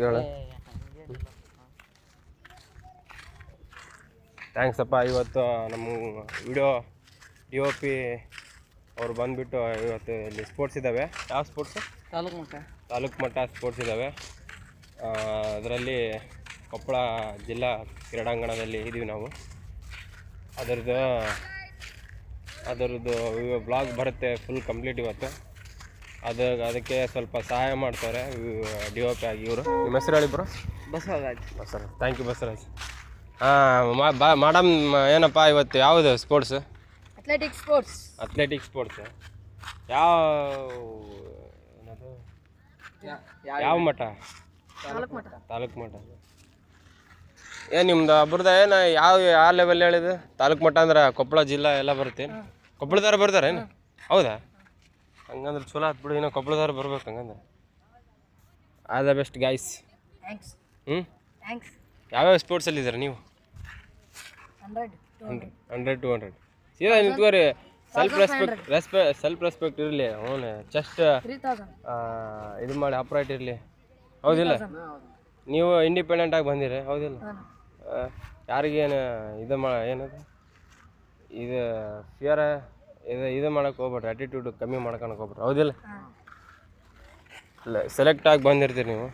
ಹೇಳ. ಹಂಗೇನಿಲ್ಲ. ಥ್ಯಾಂಕ್ಸ್ ಅಪ್ಪ ಇವತ್ತು ನಮ್ಮ ವಿಡಿಯೋ ಡಿ ಒ ಪಿ ಅವ್ರು ಬಂದುಬಿಟ್ಟು ಇವತ್ತು ಇಲ್ಲಿ ಸ್ಪೋರ್ಟ್ಸ್ ಇದ್ದಾವೆ ಯಾವ ಸ್ಪೋರ್ಟ್ಸ್ ತಾಲೂಕು ಮಟ್ಟ. ತಾಲೂಕು ಮಟ್ಟ ಸ್ಪೋರ್ಟ್ಸ್ ಇದ್ದಾವೆ ಅದರಲ್ಲಿ ಕೊಪ್ಪಳ ಜಿಲ್ಲಾ ಕ್ರೀಡಾಂಗಣದಲ್ಲಿ ಇದ್ದೀವಿ ನಾವು. ಅದರದ್ದು ಅದರದ್ದು ಬ್ಲಾಗ್ ಬರುತ್ತೆ ಫುಲ್ ಕಂಪ್ಲೀಟ್ ಇವತ್ತು. ಅದು ಅದಕ್ಕೆ ಸ್ವಲ್ಪ ಸಹಾಯ ಮಾಡ್ತಾರೆ ಡಿ ಒ ಪಿ ಆಗಿ ಇವರು. ನಿಮ್ಮ ಹೆಸರು ಹೇಳಿ bro? Basavaraj. Basavaraj. Thank you Basavaraj. ಹಾಂ ಬಾ ಮೇಡಮ್ ಏನಪ್ಪ ಇವತ್ತು ಯಾವುದು sports athletic sports athletic sports ಯಾವ ಏನದು? ಯಾವ ಮಠ? ತಾಲೂಕು ಮಠ. ತಾಲೂಕು ಮಠ. ಏನು ನಿಮ್ದು ಅಬ್ರದ ಏನು ಯಾವ ಯಾವ ಲೆವೆಲ್ ಹೇಳಿದೆ ತಾಲೂಕು ಮಟ್ಟ ಅಂದ್ರೆ ಕೊಪ್ಪಳ ಜಿಲ್ಲಾ ಎಲ್ಲ ಬರುತ್ತೆ ಕೊಪ್ಪಳದವ್ರು ಬರ್ತಾರೆ ಏನು ಹೌದಾ? ಹಂಗಂದ್ರೆ ಚಲೋ ಆತ್ ಬಿಡು ಇನ್ನೂ ಕೊಪ್ಪಳದವ್ರು ಬರ್ಬೇಕು ಹಂಗಂದ್ರೆ. All the best guys thanks ಹ್ಞೂ ಥ್ಯಾಂಕ್ಸ್ ಯಾವ್ಯಾವ ಸ್ಪೋರ್ಟ್ಸಲ್ಲಿ ಇದ್ದಾರೆ ನೀವು? ಹಂಡ್ರೆಡ್ ಹಂಡ್ರೆಡ್ ಟು ಹಂಡ್ರೆಡ್ ಸೀದಾ ನಿಂತ್ಕೋರಿ ಸೆಲ್ಫ್ ರೆಸ್ಪೆಕ್ಟ್ ರೆಸ್ಪೆ ಸೆಲ್ಫ್ ರೆಸ್ಪೆಕ್ಟ್ ಇರಲಿ ಅವನು ಚೆಸ್ಟ್ ಇದು ಮಾಡಿ ಅಪ್ರೈಟ್ ಇರಲಿ. ಹೌದಿಲ್ಲ? ನೀವು ಇಂಡಿಪೆಂಡೆಂಟ್ ಆಗಿ ಬಂದಿರಿ ಹೌದಿಲ್ಲ? ಯಾರಿಗೇನು ಇದು ಮಾ ಏನದು? ಇದು ಫಿಯರ್ ಇದು ಇದು ಮಾಡೋಕೆ ಹೋಗ್ಬೇಡ್ರಿ ಆ್ಯಟಿಟ್ಯೂಡ್ ಕಮ್ಮಿ ಮಾಡ್ಕೊಳಕ್ಕೆ ಹೋಗ್ಬೇಡ್ರಿ. ಹೌದಿಲ್ಲ? ಇಲ್ಲ ಸೆಲೆಕ್ಟ್ ಆಗಿ ಬಂದಿರ್ತೀರಿ ನೀವು.